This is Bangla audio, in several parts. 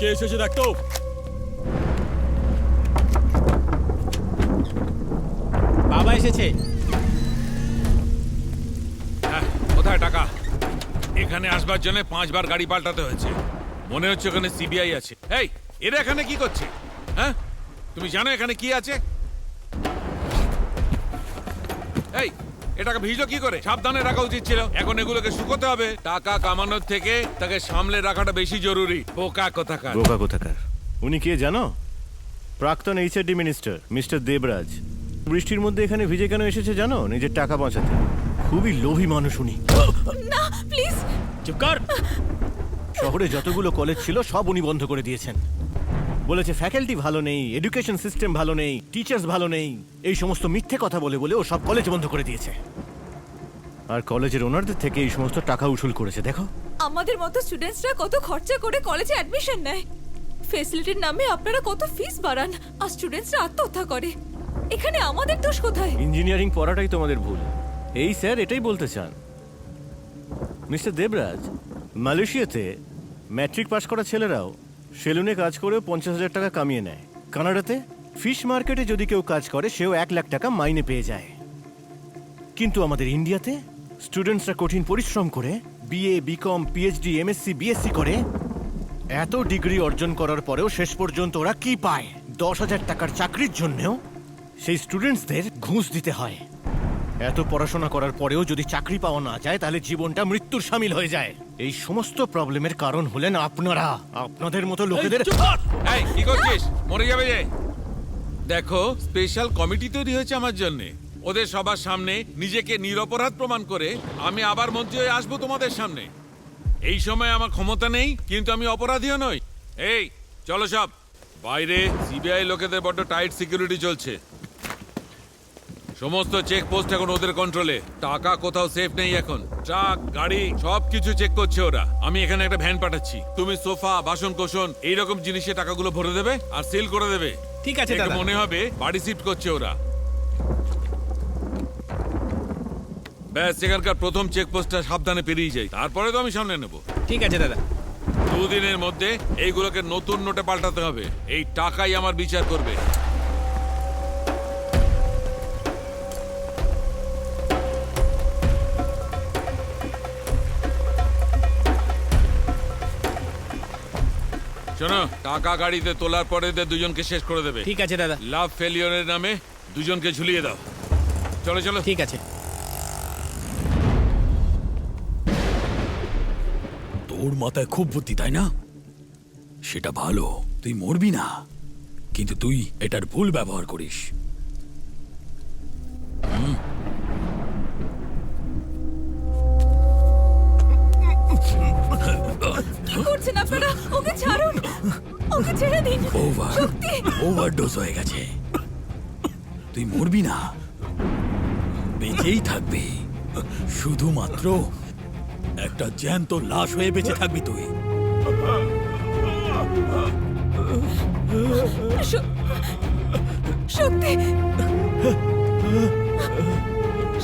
কে এসেছে দেখ তো। বাবা এসেছে। হ্যাঁ, কোথায় টাকা? এখানে আসবার জন্য পাঁচবার গাড়ি পাল্টাতে হয়েছে। মনে হচ্ছে ওখানে সিবিআই আছে। এই এরা এখানে কি করছে? হ্যাঁ? তুমি জানো এখানে কি আছে? এই এটাকে ভিজলো কি করে? সাবধানে রাখা উচিত ছিল। এখন এগুলোকে শুকোতে হবে। টাকা কামানোর থেকে তাকে সামলে রাখাটা বেশি জরুরি। বোকা কোথাকার। বোকা কোথাকার। উনি কে জানো? প্রাক্তন এইচআরডি মিনিস্টার মিস্টার দেবরাজ। বৃষ্টির মধ্যে এখানে ভিজে কেন এসেছে জানো? নিজের টাকা বাঁচাতে। খুবই লোভী মানুষ উনি। না প্লিজ। চুপ কর। শহরে যতগুলো কলেজ ছিল সব উনি বন্ধ করে দিয়েছেন। বলেছে ফ্যাকাল্টি ভালো নেই এডুকেশন সিস্টেম ভালো নেই টিচার্স ভালো নেই। এই সমস্ত মিথ্যে কথা বলে বলে ও সব কলেজ বন্ধ করে দিয়েছে। আর কলেজের ওনারদের থেকে এই সমস্ত টাকা উসুল করেছে দেখো। আমাদের মতো স্টুডেন্টসরা কত খরচা করে কলেজে অ্যাডমিশন নেয়। ফেসিলিটির নামে আপনারা কত ফিস বাড়ান আর স্টুডেন্টসরা আত্মহত্যা করে। এখানে আমাদের দোষ কোথায়? ইঞ্জিনিয়ারিং পড়াটাই তোমাদের ভুল। এই স্যার এটাই বলতে চান। মিস্টার দেবরাজ মালয়েশিয়াতে ম্যাট্রিক পাশ করা ছেলেরাও সেলুনে কাজ করেও পঞ্চাশ হাজার টাকা কামিয়ে নেয়। কানাডাতে ফিশ মার্কেটে যদি কেউ কাজ করে, সেও এক লাখ টাকা মাইনে পেয়ে যায়। কিন্তু আমাদের ইন্ডিয়াতে স্টুডেন্টসরা কঠিন পরিশ্রম করে BA BCom PhD MSc BSc করে, এত ডিগ্রি অর্জন করার পরেও শেষ পর্যন্ত ওরা কি পায়? দশ হাজার টাকার চাকরির জন্যেও সেই স্টুডেন্টসদের ঘুষ দিতে হয়। এত পড়াশোনা করার পরেও যদি চাকরি পাওয়া না যায়, তাহলে জীবনটা মৃত্যুর সামিল হয়ে যায়। এই সমস্ত প্রবলেমের কারণ হলেন আপনারা। আপনাদের মতো লোকেদের কি করছিস? মরে যাবে যে। দেখো স্পেশাল কমিটি তৈরি হয়েছে আমার জন্য। ওদের সবার সামনে নিজেকে নিরপরাধ প্রমাণ করে আমি আবার মন্ত্রী হয়ে আসব তোমাদের সামনে। এই সময় আমার ক্ষমতা নেই, কিন্তু আমি অপরাধীও নই। এই, চলো সব। বাইরে সিবিআই লোকেদের বড্ড টাইট সিকিউরিটি চলছে। সমস্ত চেক পোস্ট এখন ওদের কন্ট্রোলে টাকা কোথাও সেফ নেই এখন। ট্রাক গাড়ি সব কিছু চেক করছে ওরা। আমি এখানে একটা ভ্যান পাঠাচ্ছি। তুমি সোফা বাসন কোসন এইরকম জিনিসে টাকাগুলো ভরে দেবে আর সিল করে দেবে। ঠিক আছে দাদা। মনে হবে বাড়ি শিফট করছে ওরা। ব্যাস এখানকার প্রথম চেকপোস্টটা সাবধানে পেরিয়ে যাই। তারপরে তো আমি সামনে নেব। ঠিক আছে দাদা। দুদিনের মধ্যে এইগুলোকে নতুন নোটে পাল্টাতে হবে। এই টাকাই আমার বিচার করবে। শোনো টাকা গাড়িতে তোলার পরে এদের দুজনকে শেষ করে দেবে। ঠিক আছে দাদা। লাভ ফেলিওরের নামে দুজনকে ঝুলিয়ে দাও। চলো চলো। ঠিক আছে। তোর মাথায় খুব বুদ্ধি তাই না? সেটা ভালো তুই মরবি না। কিন্তু তুই এটার ভুল ব্যবহার করিস। কি করছেন আপনারা? ওকে ছাড়ুন। ওকে ছেড়ে দিন। ওভার ওভারডোজ হয়ে গেছে। তুই মরবি না। বেঁচেই থাকবি। শুধুমাত্র একটা জ্যান্ত লাশ হয়ে বেঁচে থাকবি তুই। শক্তি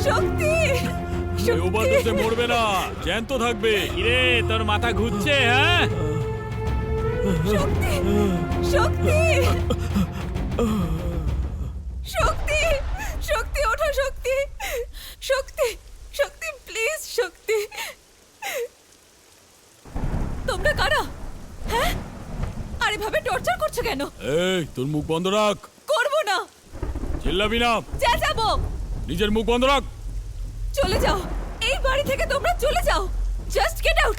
শক্তি শক্তি মরবে না। জ্যান্ত থাকবে। কিরে তোর মাথা ঘুরছে হ্যাঁ? শক্তি শক্তি শক্তি শক্তি ওঠো শক্তি শক্তি শক্তি প্লিজ শক্তি তোমরা কারা? হ্যাঁ? আর এভাবে টর্চার করছ কেন? এই তোর মুখ বন্ধ রাখ। করব না। চিল্লাবি না। চেঁচাবো। নিজের মুখ বন্ধ রাখ। চলে যাও। এই বাড়ি থেকে তোমরা চলে যাও। জাস্ট গেট আউট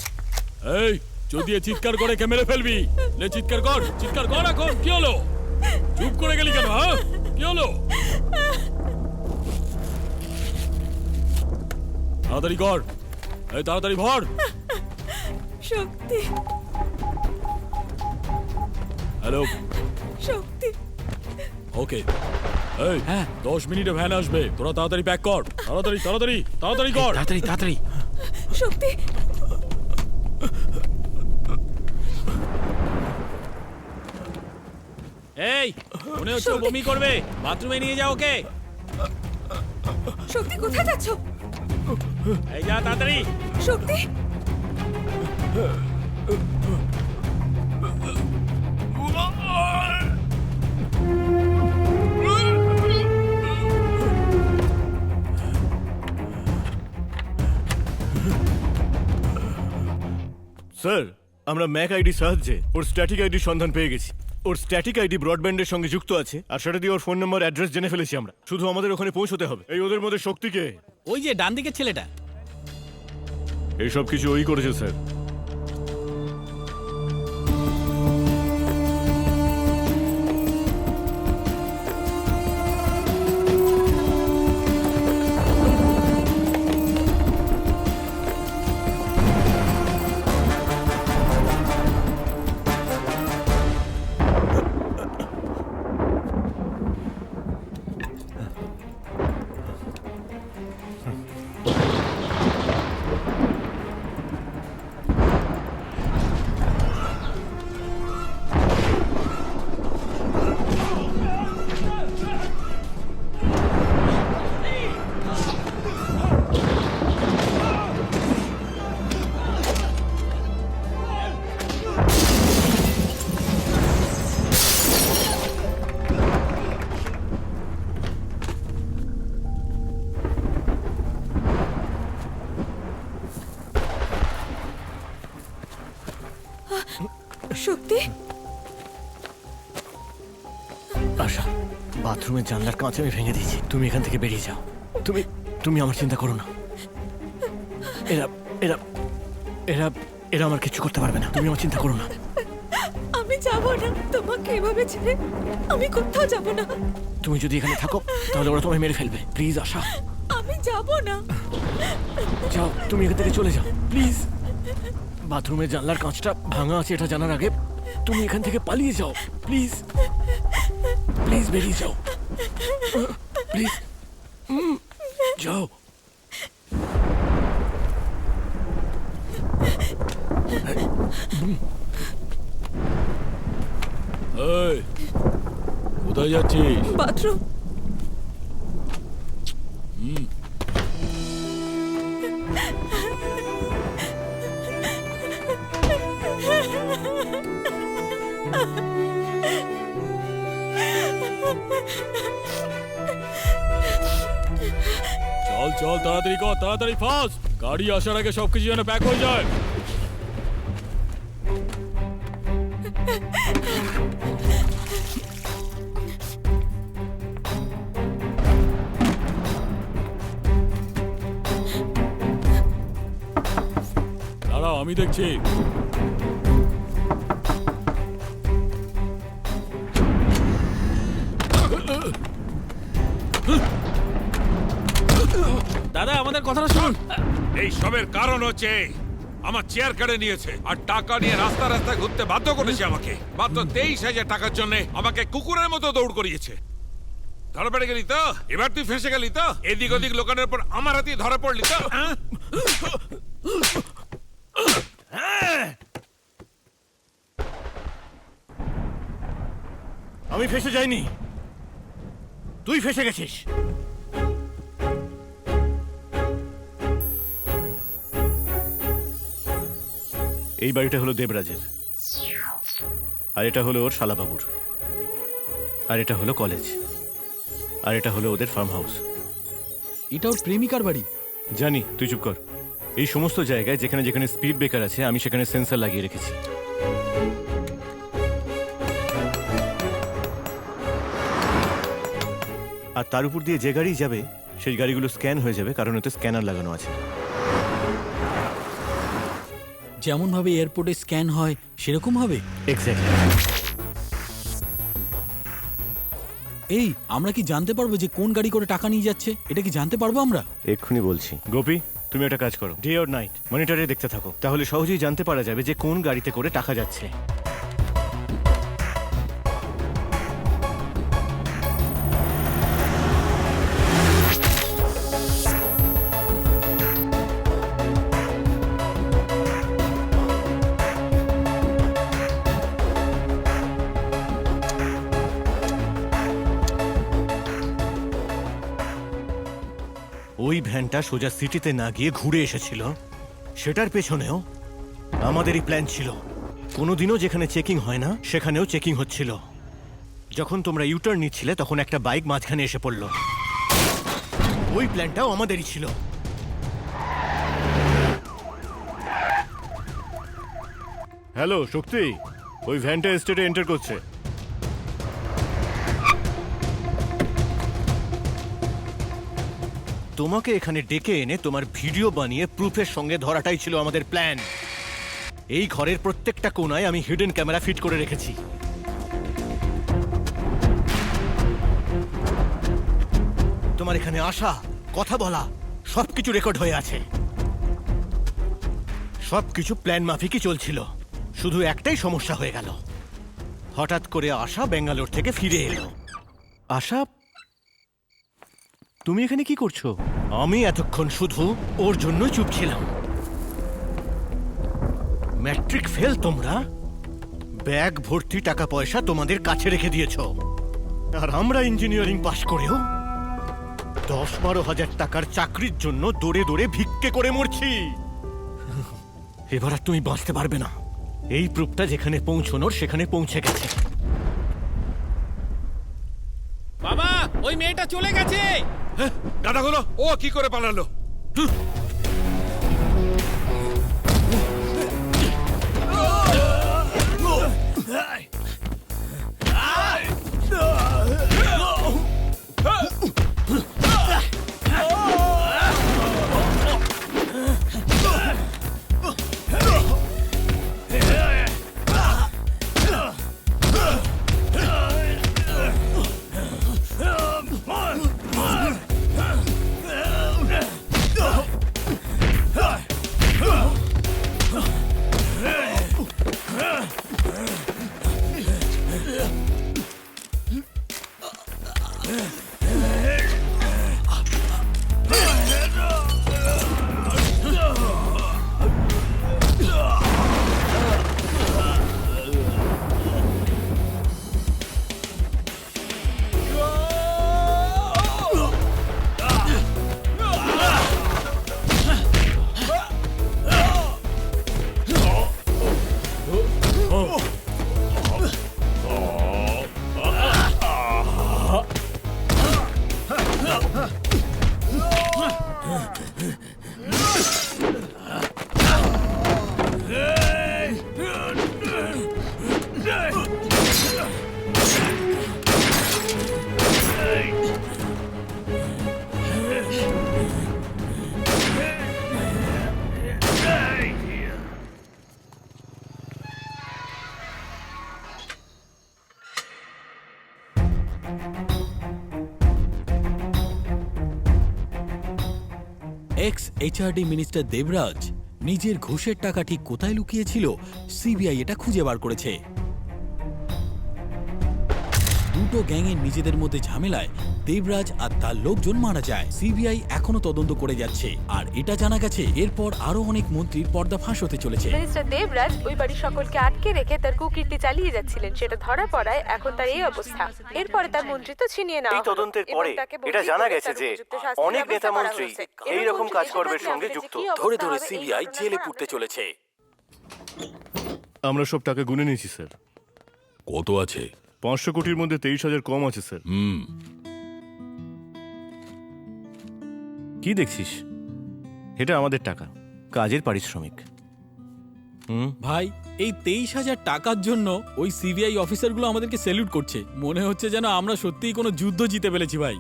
এই যদি এ চিৎকার করে কে মেরে ফেলবি। লে চিৎকার কর চিৎকার কর এখন কি হলো? চুপ করে গেলি কেন হ্যাঁ? কি হলো? তাড়াতাড়ি কর। এই তাড়াতাড়ি ভর। শক্তি। হ্যালো। শক্তি। ওকে এই হ্যাঁ। দশ মিনিটে ভ্যান আসবে। তোরা তাড়াতাড়ি প্যাক কর। তাড়াতাড়ি তাড়াতাড়ি তাড়াতাড়ি কর। তাড়াতাড়ি তাড়াতাড়ি। শক্তি। এই মনে হচ্ছে ও বমি করবে। বাথরুমে নিয়ে যাও ওকে। শক্তি কোথায় যাচ্ছ? এই যা তাড়াতাড়ি। শক্তি। স্যার আমরা ম্যাক আইডির সাহায্যে ওর স্ট্যাটিক আইডির সন্ধান পেয়ে গেছি। ওর স্ট্যাটিক আইডি ব্রডব্যান্ডের সঙ্গে যুক্ত আছে আর সেটা দিয়ে ওর ফোন নাম্বার অ্যাড্রেস জেনে ফেলেছি আমরা। শুধু আমাদের ওখানে পৌঁছতে হবে। এই ওদের মধ্যে শক্তিকে ওই যে ডান দিকের ছেলেটা। এইসব কিছু ওই করেছে স্যার। শক্তি আশা বাথরুমের জানলার কাঁচ আমি ভেঙে দিয়েছি। তুমি এখান থেকে বেরিয়ে যাও। তুমি তুমি আমার চিন্তা করো না। এরা এরা এরা এরা আমার কিছু করতে পারবে না। তুমি আমার চিন্তা করো না। আমি যাব না। তোমাকে এভাবে ছেড়ে আমি কোথাও যাব না। তুমি যদি এখানে থাকো তাহলে ওরা তোমায় মেরে ফেলবে। প্লিজ আশা। আমি যাব না। যাও তুমি এখান থেকে চলে যাও। প্লিজ। বাথরুমের জানলার কাঁচটা ভাঙা আছে এটা জানার আগে তুমি এখান থেকে পালিয়ে যাও প্লিজ প্লিজ বেরিয়ে যাও প্লিজ যাও এই কোথায় যাচ্ছিস বাথরুম চল, তাড়াতাড়ি কর, তাড়াতাড়ি ফাস্ট। গাড়ি আসার আগে সবকিছু যেন প্যাক হয়ে যায়। দাঁড়াও, আমি দেখছি। কথাটা শুনুন। এই সবের কারণ হচ্ছে আমার চেয়ার কেড়ে নিয়েছে আর টাকা নিয়ে রাস্তা রাস্তায় ঘুরতে বাধ্য করেছে আমাকে। মাত্র তেইশ হাজার টাকার জন্য আমাকে কুকুরের মতো দৌড় করিয়েছে। ধরা পড়ে গেলি তো? এবার তুই ফেসে গেলি তো? এদিক ওদিক লোকানোর পর আমার হাতে ধরা পড়লি তো? হ্যাঁ? আমি ফেসে যাইনি। তুই ফেসে গেছিস। এই বাড়িটা হলো দেবরাজের। আর এটা হলো ওর শালাবাবুর। আর এটা হলো কলেজ। আর এটা হলো ওদের ফার্ম হাউস এটা ওর প্রেমিকার বাড়ি? জানি তুই চুপ কর। এই সমস্ত জায়গায় যেখানে যেখানে স্পিড ব্রেকার আছে আমি সেখানে সেন্সার লাগিয়ে রেখেছি। আর তার উপর দিয়ে যে গাড়ি যাবে সেই গাড়িগুলো স্ক্যান হয়ে যাবে কারণ ওতে স্ক্যানার লাগানো আছে। যেমন ভাবে এয়ারপোর্টে স্ক্যান হয় সেরকম হবে? এক্স্যাক্টলি এই আমরা কি জানতে পারব যে কোন গাড়ি করে টাকা নিয়ে যাচ্ছে? এটা কি জানতে পারব আমরা? এক্ষুনি বলছি। গোপি তুমি একটা কাজ করো। ডে অর নাইট মনিটরে দেখতে থাকো। তাহলে সহজেই জানতে পারা যাবে যে কোন গাড়িতে করে টাকা যাচ্ছে। ওই ভ্যানটা সোজা সিটিতে না গিয়ে ঘুরে এসেছিল। সেটার পেছনেও আমাদেরই প্ল্যান ছিল। কোনোদিনও যেখানে চেকিং হয় না, সেখানেও চেকিং হচ্ছিল। যখন তোমরা ইউটার্ন নিচ্ছিলে, তখন একটা বাইক মাঝখানে এসে পড়ল। ওই প্ল্যানটাও আমাদেরই ছিল। হ্যালো, শক্তি! ওই ভ্যানটা স্টেটে এন্টার করছে। তোমাকে এখানে ডেকে এনে তোমার ভিডিও বানিয়ে প্রুফের সঙ্গে ধরাটাই ছিল আমাদের প্ল্যান। এই ঘরের প্রত্যেকটা কোনায় আমি হিডেন ক্যামেরা ফিট করে রেখেছি। তোমার এখানে আসা, কথা বলা, সবকিছু রেকর্ড হয়ে আছে। সবকিছু প্ল্যান মাফিকই চলছিল। শুধু একটাই সমস্যা হয়ে গেল। হঠাৎ করে আশা বেঙ্গালোর থেকে ফিরে এলো। আশা তুমি এখানে কি করছ? আমি এতক্ষণ শুধু ওর জন্য চুপ ছিলাম। ম্যাট্রিক ফেল তোমরা? ব্যাগ ভর্তি টাকা পয়সা তোমাদের কাছে রেখে দিয়েছ। আর আমরা ইঞ্জিনিয়ারিং পাশ করেও দশ বারো হাজার টাকার চাকরির জন্য দৌড়ে দৌড়ে ভিক্ষে করে মরছি। এবার আর তুমি বাঁচতে পারবে না। এই প্রুফটা যেখানে পৌঁছনোর সেখানে পৌঁছে গেছে। বাবা ওই মেয়েটা চলে গেছে! গাদাগুলো ও কি করে পালালো? এক্স এইচআরডি মিনিস্টার দেবরাজ নিজের ঘুষের টাকা ঠিক কোথায় লুকিয়েছিল সিবিআই এটা খুঁজে বার করেছে। দুটো গ্যাংয়ের নিজেদের মধ্যে ঝামেলায় দেবরাজ আর তার লোকজন মারা যায়। সিবিআই এখনও তদন্ত করে যাচ্ছে। আর এটা জানা গেছে এরপর আরও অনেক মন্ত্রীর পর্দা ফাঁস হতে চলেছে। মিনিস্টার দেবরাজ ওই বাড়ির সকলকে আটকে রেখে তার কুকীর্তি চালিয়ে যাচ্ছিলেন। সেটা ধরা পড়ায় এখন তার এই অবস্থা। এরপরে তার মন্ত্রিত্ব ছিনিয়ে নেওয়া এই তদন্তের পরে এটা জানা গেছে যে অনেক নেতা মন্ত্রী এই রকম মন্ত্রী কাজকর্মের সঙ্গে যুক্ত। ধরে ধরে সিবিআই জেলে আমরা পুড়তে চলেছে। আমরা সব টাকা গুনে নিয়েছি স্যার। কত আছে? পাঁচশো কোটির মধ্যে তেইশ হাজার কম আছে স্যার। হুম। কি দেখছিস? এটা আমাদের টাকা কাজের পারিশ্রমিক। হুম? ভাই এই তেইশ হাজার টাকার জন্য ওই সিবিআই অফিসারগুলো আমাদেরকে স্যালুট করছে। মনে হচ্ছে যেন আমরা সত্যিই কোনো যুদ্ধ জিতে ফেলেছি ভাই।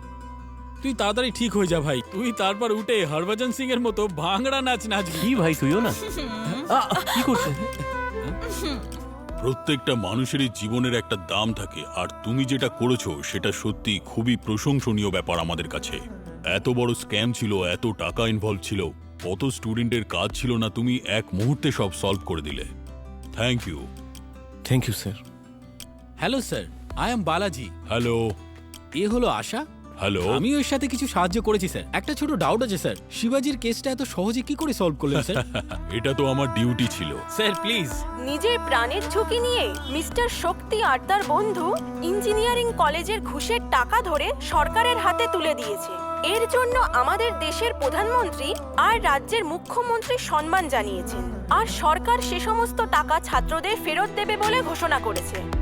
তুই তাড়াতাড়ি ঠিক হয়ে যা ভাই। তুই তারপর উঠে হরভজন সিং এর মতো ভাঙড়া নাচ নাচ কি ভাই তুইও না? আ, কি করছে প্রত্যেকটা মানুষেরই জীবনের একটা দাম থাকে আর তুমি যেটা করেছ সেটা সত্যি খুবই প্রশংসনীয় ব্যাপার আমাদের কাছে। এত বড় স্ক্যাম ছিল এত টাকা ইনভলভ ছিল কত স্টুডেন্টের কাজ ছিল না তুমি এক মুহূর্তে সব সলভ করে দিলে। Thank you thank you sir hello sir I am Balaji hello এ হলো আশা। হ্যালো আমি ওর সাথে কিছু সাহায্য করেছি স্যার একটা ছোট ডাউট আছে স্যার শিবাজির কেসটা এত সহজে কি করে সলভ করলেন স্যার এটা তো আমার ডিউটি ছিল। স্যার প্লিজ নিজের প্রাণের ঝুঁকি নিয়ে মিস্টার শক্তি আর তার বন্ধু ইঞ্জিনিয়ারিং কলেজের ঘুষের টাকা ধরে সরকারের হাতে তুলে দিয়েছে। এর জন্য আমাদের দেশের প্রধানমন্ত্রী আর রাজ্যের মুখ্যমন্ত্রী সম্মান জানিয়েছেন। আর সরকার সে সমস্ত টাকা ছাত্রদের ফেরত দেবে বলে ঘোষণা করেছে।